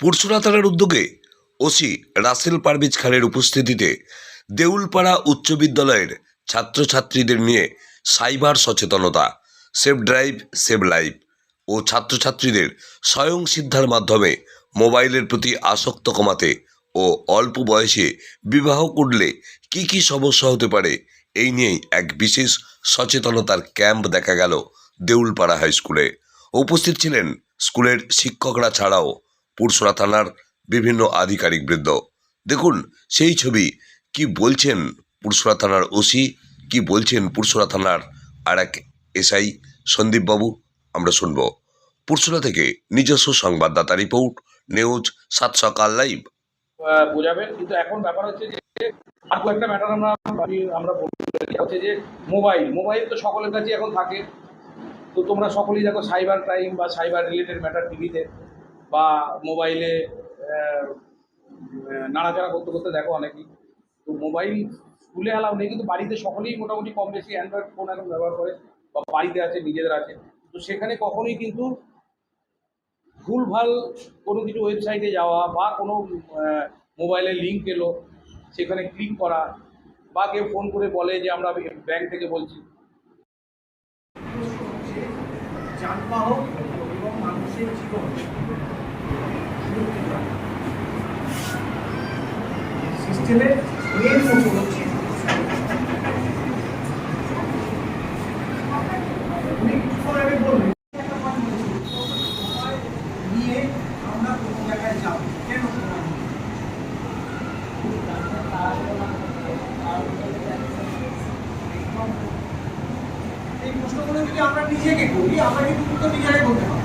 পুরসুরা উদ্যোগে ওসি রাসেল পারভেজ খানের উপস্থিতিতে দেউলপাড়া উচ্চ বিদ্যালয়ের ছাত্রছাত্রীদের নিয়ে সাইবার সচেতনতা সেভ ড্রাইভ, সেভ লাইফ ও ছাত্রছাত্রীদের স্বয়ং সিদ্ধার মাধ্যমে মোবাইলের প্রতি আসক্ত কমাতে ও অল্প বয়সে বিবাহ করলে কি কি সমস্যা হতে পারে এই নিয়েই এক বিশেষ সচেতনতার ক্যাম্প দেখা গেল দেউলপাড়া হাই স্কুলে উপস্থিত ছিলেন স্কুলের শিক্ষকরা ছাড়াও পুরসুরা থানার বিভিন্ন আধিকারিক বৃন্দ। দেখুন, সেই ছবি, কি বলছেন পুরসুরা থানার ওসি, কি বলছেন পুরসরা থানার আর এক এসআই সন্দীপবাবু, আমরা শুনব। পুরসুরা থেকে নিজস্ব সংবাদদাতা রিপোর্ট, নিউজ সাত সকাল লাইভ। বোঝাবেন, কিন্তু এখন ব্যাপার হচ্ছে যে, আর কয়েকটা ম্যাটার আমরা আমরা হচ্ছে যে মোবাইল মোবাইল তো সকলের কাছে এখন থাকে। তো তোমরা সকলেই দেখো সাইবার ক্রাইম বা সাইবার রিলেটেড ম্যাটার টিভিতে বা মোবাইলে নাড়াচাড়া করতে করতে দেখো অনেকেই। তো মোবাইল স্কুলে অ্যালাউ নেই, কিন্তু বাড়িতে সকলেই মোটামুটি কম বেশি অ্যান্ড্রয়েড ফোন এখন ব্যবহার করে, বা বাড়িতে আছে, নিজেদের আছে। তো সেখানে কখনোই কিন্তু ভুলভাল কোনো কিছু ওয়েবসাইটে যাওয়া বা কোনো মোবাইলে লিঙ্ক এলো, সেখানে ক্লিক করা, বা কেউ ফোন করে বলে যে আমরা ব্যাংক থেকে বলছি। যানবাহন এবং মানুষের জীবন। এই প্রশ্নগুলো যদি আমরা নিজেকে করি আমরা কিন্তু নিজেরাই বলতে পারব।